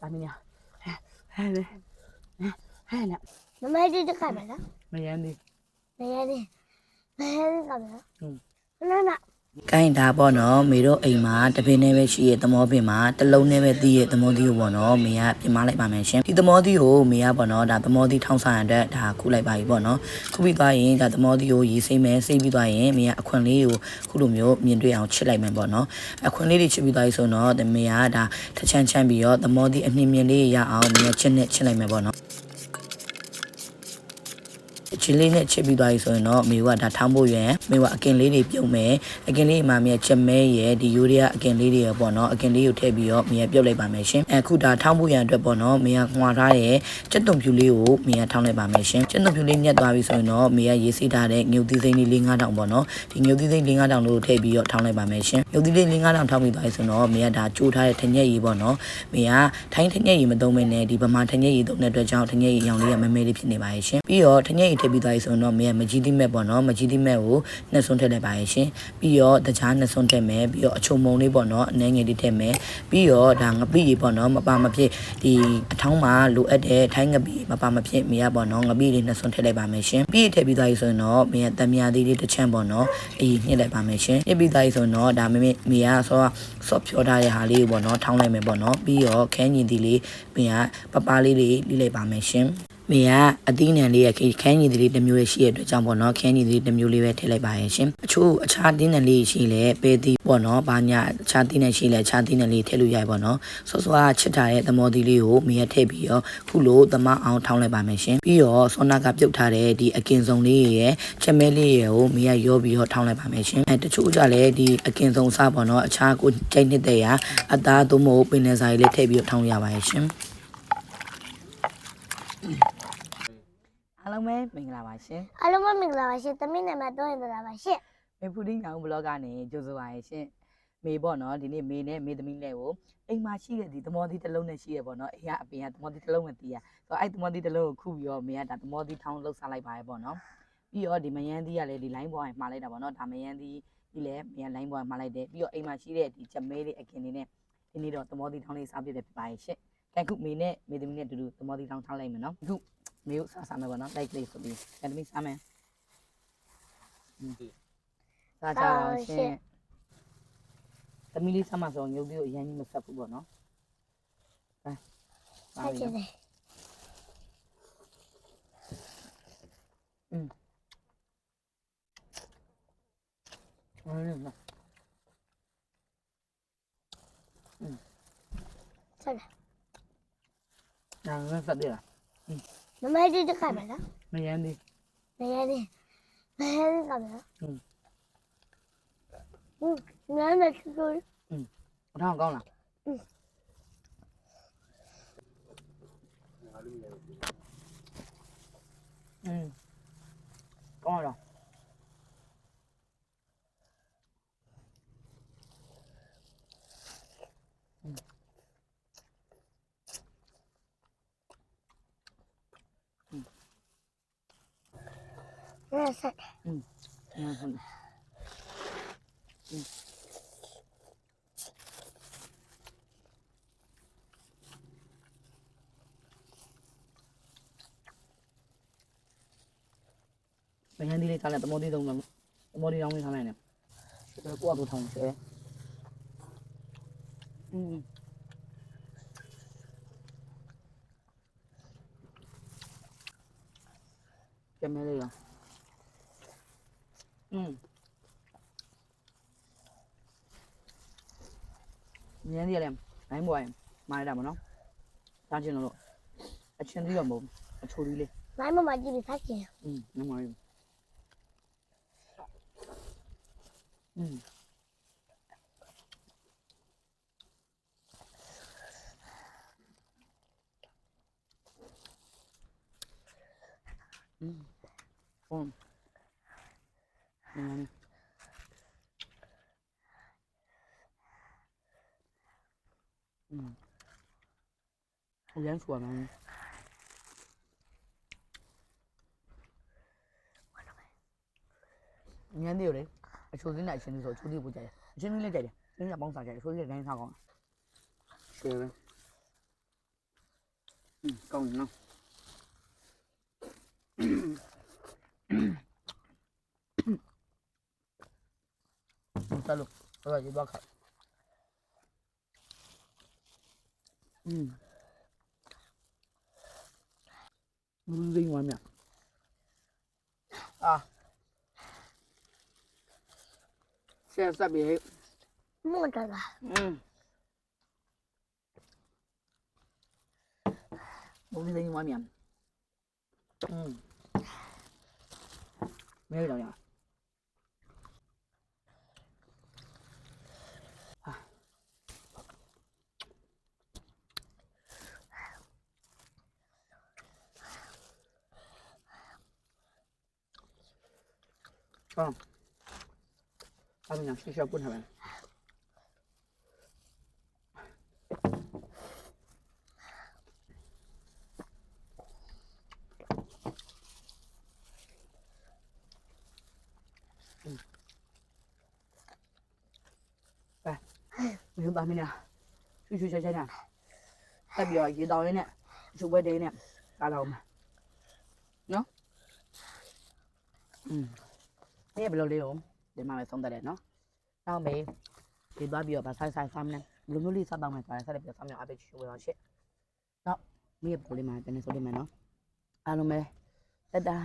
တာမင်းညာဟဲ့လေဟဲ့လေမမကြီးတက်ခိုင်မလားမယန်းဒီမရသေးမရသေးကမလားဟုတ်နာနာ ကိုင်းဒါပေါ့နော်မေတို့အိမ်မှာတပင်းနဲ့ပဲရှိရဲ့သမောပင်မှာတစ်လုံးနဲ့ပဲတီးရဲ့သမောသီးကိုပေါ့နော်မေကပြင်မလိုက်ပါမယ်ရှင်ဒီသမောသီးကိုမေကပေါ့နော်ဒါသမောသီးထောင်းဆိုင်ရတဲ့ဒါခုလိုက်ပါပြီပေါ့နော်ခုပြီးသွားရင်ဒါသမောသီးကိုရေးစိမ့်မယ်စိမ့်ပြီးသွားရင်မေကအခွင့်လေးကိုခုလိုမျိုးမြင်တွေ့အောင်ချစ်လိုက်မယ်ပေါ့နော်အခွင့်လေးတွေချစ်ပြီးသွားပြီဆိုတော့မေကဒါထချမ်းချမ်းပြီးတော့သမောသီးအမြင့်မြင့်လေးရအောင်မေကချစ်နဲ့ချစ်လိုက်မယ်ပေါ့နော် ချစ်လေးနဲ့ချစ်ပြီးသွားပြီဆိုရင်တော့မေကဒါထောင်းဖို့ရန်မေကအကင်လေးတွေပြုတ်မယ်အကင်လေးမှာမေကချက်မဲရယ်ဒီယူရီးယားအကင်လေးတွေရပေါ့နော်အကင်လေးကိုထည့်ပြီးတော့မေကပြုတ်လိုက်ပါမယ်ရှင်အခုဒါထောင်းဖို့ရန်အတွက်ပေါ့နော်မေကငွာထားတဲ့စက်တုံဖြူလေးကိုမေကထောင်းလိုက်ပါမယ်ရှင်စက်တုံဖြူလေးညက်သွားပြီဆိုရင်တော့မေကရေးစိထားတဲ့ငြုပ်သီးစိမ့်လေး၄၅တောင်ပေါ့နော်ဒီငြုပ်သီးစိမ့်၄၅တောင်လို့ထည့်ပြီးတော့ထောင်းလိုက်ပါမယ်ရှင်ငြုပ်သီးလေး၄၅တောင်ထောင်းပြီးသွားပြီဆိုတော့မေကဒါကြိုးထားတဲ့ထညက်ရီပေါ့နော်မေကထိုင်းထညက်ရီမသုံးမနဲ့ဒီဗမာထညက်ရီသုံးတဲ့အတွက်ကြောင့်ထညက်ရီရောင်လေးကမဲမဲလေးဖြစ်နေပါရဲ့ရှင်ပြီးတော့ထညက်ရီထည့်ပြီးသွားပြီဆိုတော့မေကမကြီးသီးမဲ့ပေါ့နော်မကြီးသီးမဲ့ကိုနှစ်ဆွန်းထည့်လိုက်ပါရဲ့ရှင်ပြီးတော့တခြားနှစ်ဆွန်းထည့်မယ်ပြီးတော့အချုံမုံလေးပေါ့နော်အနှဲငယ်လေးထည့်မယ်ပြီးတော့ဒါငပိကြီးပေါ့နော်မပါမဖြစ်ဒီအထောင်းမှာလိုအပ်တဲ့ထိုင်းငပိမပါမဖြစ်မေကပေါ့နော်ငပိလေးနှစ်ဆွန်းထည့်လိုက်ပါမယ်ရှင်ပြီးထည့်ပြီးသွားပြီဆိုရင်တော့မေကတမယာသေးလေးတစ်ချမ်းပေါ့နော်အေးညှစ်လိုက်ပါမယ်ရှင်ညှစ်ပြီးသွားပြီဆိုရင်တော့ဒါမေမေမေကဆောဆော့ဖြောထားတဲ့ဟာလေးကိုပေါ့နော်ထောင်းလိုက်မယ်ပေါ့နော်ပြီးတော့ခန်းညင်ဒီလေးမေကပပလေးလေးလိလိုက်ပါမယ်ရှင် မေကအသီးနှံလေးရဲ့ခန်းညင်ဒီလေးတစ်မျိုးရဲ့ရှိရတဲ့အတွက်ကြောင့်ပေါ့နော်ခန်းညင်ဒီလေးတစ်မျိုးလေးပဲထည့်လိုက်ပါရဲ့ရှင်အချို့အခြားသီးနှံလေးရှိလဲပဲသီးပေါ့နော်ဘာညာအခြားသီးနှံရှိလဲအခြားသီးနှံလေးထည့်လို့ရပါတော့ဆော့ဆော့ကချစ်ထားတဲ့သမောသီးလေးကိုမေကထည့်ပြီးတော့ခုလိုသမအောင်ထောင်းလိုက်ပါမယ်ရှင်ပြီးတော့ဆောနာကပြုတ်ထားတဲ့ဒီအကင်စုံလေးရဲ့ချက်မဲလေးရဲ့ကိုမေကရောပြီးတော့ထောင်းလိုက်ပါမယ်ရှင်အဲတချို့ကြလည်းဒီအကင်စုံစားပေါ့နော်အခြားကိုကြိုက်နေတဲ့ရာအသားသို့မဟုတ်ပင်လယ်စာလေးလေးထည့်ပြီးတော့ထောင်းရပါရဲ့ရှင် အားလုံးပဲမင်္ဂလာပါရှင်အားလုံးပဲမင်္ဂလာပါရှင်သမီးနာမည်တော့ရင်ပါပါရှင်မေဖူဒင်းကောင်ဘလော့ကနေကြိုဆိုပါရဲ့ရှင်မေပေါ့နော်ဒီနေ့မေနဲ့မေသမီးနဲ့ကိုအိမ်မှာရှိတဲ့ဒီသမောသီးတစ်လုံးနဲ့ရှိရပေါ့နော်အိမ်ကအပင်ကသမောသီးတစ်လုံးနဲ့တီးရဆိုတော့အဲ့သမောသီးတစ်လုံးကိုခုပြီးတော့မေကဒါသမောသီးထောင်းလှုပ်ဆလိုက်ပါရဲ့ပေါ့နော်ပြီးတော့ဒီမယန်းသီးကလည်းဒီ line ပေါ်မှာမှာလိုက်တာပေါ့နော်ဒါမယန်းသီးဒီလည်းမေက line ပေါ်မှာလိုက်တယ်ပြီးတော့အိမ်မှာရှိတဲ့ဒီချက်မဲလေးအကင်လေးနဲ့ဒီနေ့တော့သမောသီးထောင်းလေးစားပြတယ်ဖြစ်ပါရဲ့ရှင်ကဲခုမေနဲ့မေသမီးနဲ့အတူတူသမောသီးထောင်းထားလိုက်မယ်နော်ခု Mute sao સામે બનો લાઈક લઈ સુધી એનિમી સામે સાચા છે તમિલી સામા જો યુ બી યાની મસાપુ બનો સાચે ને હમ હમ ચાલો ના ના સાદે હમ မှဆိုတော့ငုတ်သေးကိုအရင်ကြီးမဆက်ဘူးပေါ့နော်။ဟဲ့။ပါဆက်ပြီချင်နော်တယ်။ဟုတ်တယ်နော်ဆက်တယ်။ဒါကဆက်သေးလားမမကြီးတက်ခိုင်မလား။မရမ်းသေးမရသေးမရသေးကမလားဟုတ်နာနာချူချူ။အထောင်ကောင်းလား။อื 응. 응. 응. mình hãy đi đi thằng này, tao mua đi đồng đồng tao mua đi đồng đi cái này nè tao qua tụi thằng sẽ ừ cái này đi rồi อืมကျမဲလေးလားอืมညနေရလဲနိုင်ဘွားရင်မာရတာမနော်စားချင်လို့အချင်းသေးတော့မဟုတ်အချိုသေးလေး မိုင်းမမကြီးပြီးဖတ်ချင် อืมနမရอืมอืมဟုတ်อืม 嗯，嗯，我先说呢，你先得有嘞，你手里拿钱的时候，手里不借的，你手里能的，你再帮啥借？手里能借啥讲？是的，嗯，搞用吗？嗯们家楼楼家鸡巴卡。嗯，我们自己面。啊，现在这边木着了。嗯，我们自己一碗面。嗯，没有了呀。 형. 아, 그냥 수시하고 하면. Mình ba mình nè Chú chú chơi chơi nè Ta bìa gì đói nè Chú bơi đây nè Cả đầu mà. Nó Ừ. မေးဘယ်လိုလေးကိုဒီမှာပဲဆုံးတယ်နော်နောက်မေးဒီသွားပြီးတော့ဗဆိုင်ဆိုင်ဆမ်းနေဘလိုမျိုးလေးစတော့မယ်ဆိုတာဆက်လက်ပြီးဆမ်းရအောင်အပိတ်ချိုးဝင်အောင်ရှစ်နောက်မေးဘယ်လိုလေးမှာတနေဆုံးလေးမယ်နော်အားလုံးပဲတက်တာ